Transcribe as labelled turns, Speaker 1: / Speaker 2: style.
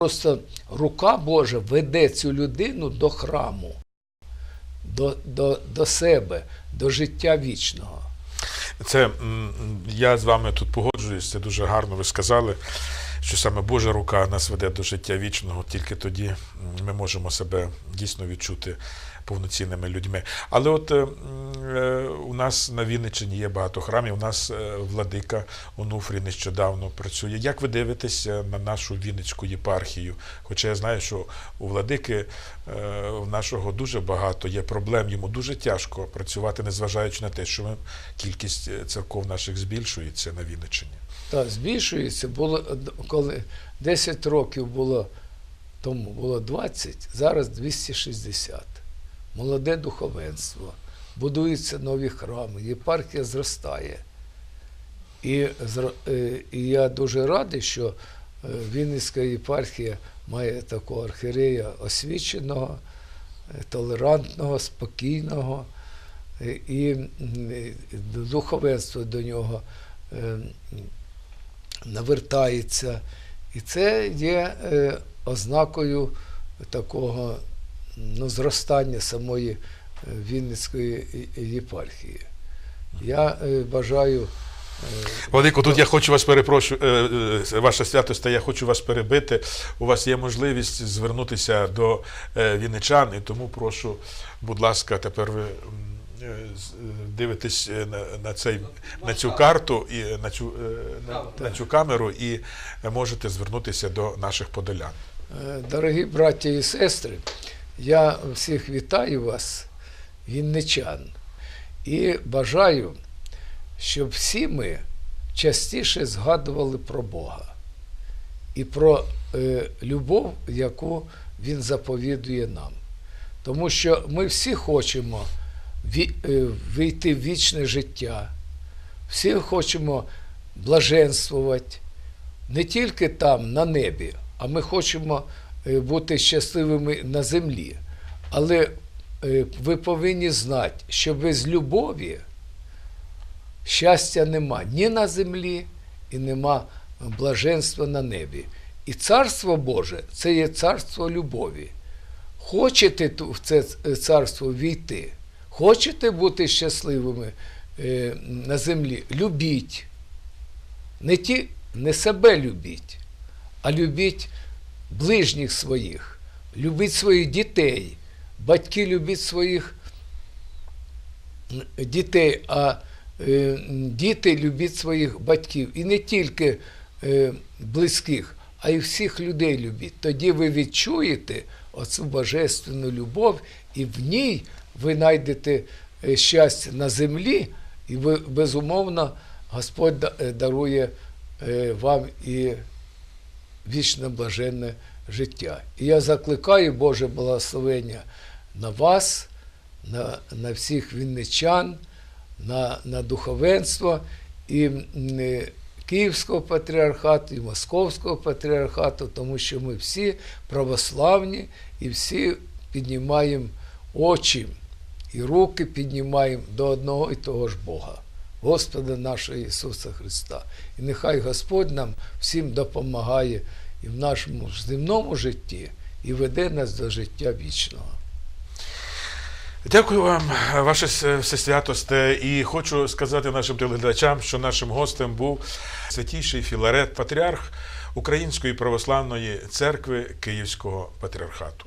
Speaker 1: Просто рука Божа веде цю людину до храму, до, до, до себе, до життя вічного.
Speaker 2: Це я з вами тут погоджуюсь, це дуже гарно ви сказали, що саме Божа рука нас веде до життя вічного, тільки тоді ми можемо себе дійсно відчути повноцінними людьми. Але от е, е, у нас на Вінниччині є багато храмів. У нас е, владика Онуфрій нещодавно працює. Як ви дивитеся на нашу Вінницьку єпархію? Хоча я знаю, що у владики в нашого дуже багато є проблем, йому дуже тяжко працювати, незважаючи на те, що ми, кількість церков наших збільшується на Вінниччині.
Speaker 1: Та збільшується, було коли 10 років було тому було 20, зараз 260. Молоде духовенство, будуються нові храми, єпархія зростає. І, е, і я дуже радий, що е, Вінницька єпархія має такого архірея освіченого, е, толерантного, спокійного, і духовенство до нього навертається. І це є е, ознакою такого ну, зростання самої е, Вінницької єпархії. Я е, бажаю.
Speaker 2: Владико, тут я хочу вас перепрошую, ваша святость, я хочу вас перебити. У вас є можливість звернутися до вінничан, і тому прошу, будь ласка, тепер ви дивитесь е, на, на, цей, на цю карту і на цю, е, на, на цю камеру і можете звернутися до наших подолян.
Speaker 1: Е, Дорогі браті і сестри, я всіх вітаю вас, вінничан, і бажаю, щоб всі ми частіше згадували про Бога і про е, любов, яку Він заповідує нам. Тому що ми всі хочемо е, вийти в вічне життя, всі хочемо блаженствувати, не тільки там, на небі, а ми хочемо е, бути щасливими на землі. Але е, ви повинні знати, що без любові щастя нема ні на землі і нема блаженства на небі. І царство Боже це є царство любові. Хочете в це е, царство війти, хочете бути щасливими е, на землі, любіть. Не, ті, не себе любіть, а любіть ближніх своїх, любіть своїх дітей. Батьки любіть своїх дітей, а е, діти любіть своїх батьків. І не тільки е, близьких, а й всіх людей любіть. Тоді ви відчуєте оцю божественну любов, і в ній ви знайдете е, щастя на землі, і ви, безумовно Господь е, дарує е, вам і вічне блаженне життя. І я закликаю Боже благословення на вас, на, на всіх вінничан, на, на духовенство і Київського патріархату, і Московського патріархату, тому що ми всі православні і всі піднімаємо очі і руки піднімаємо до одного і того ж Бога. Господа нашого Ісуса Христа. І нехай Господь нам всім допомагає і в нашому земному житті, і веде нас до життя вічного.
Speaker 2: Дякую вам, ваше всесвятосте. І хочу сказати нашим телеглядачам, що нашим гостем був святійший Філарет, патріарх Української православної церкви Київського патріархату.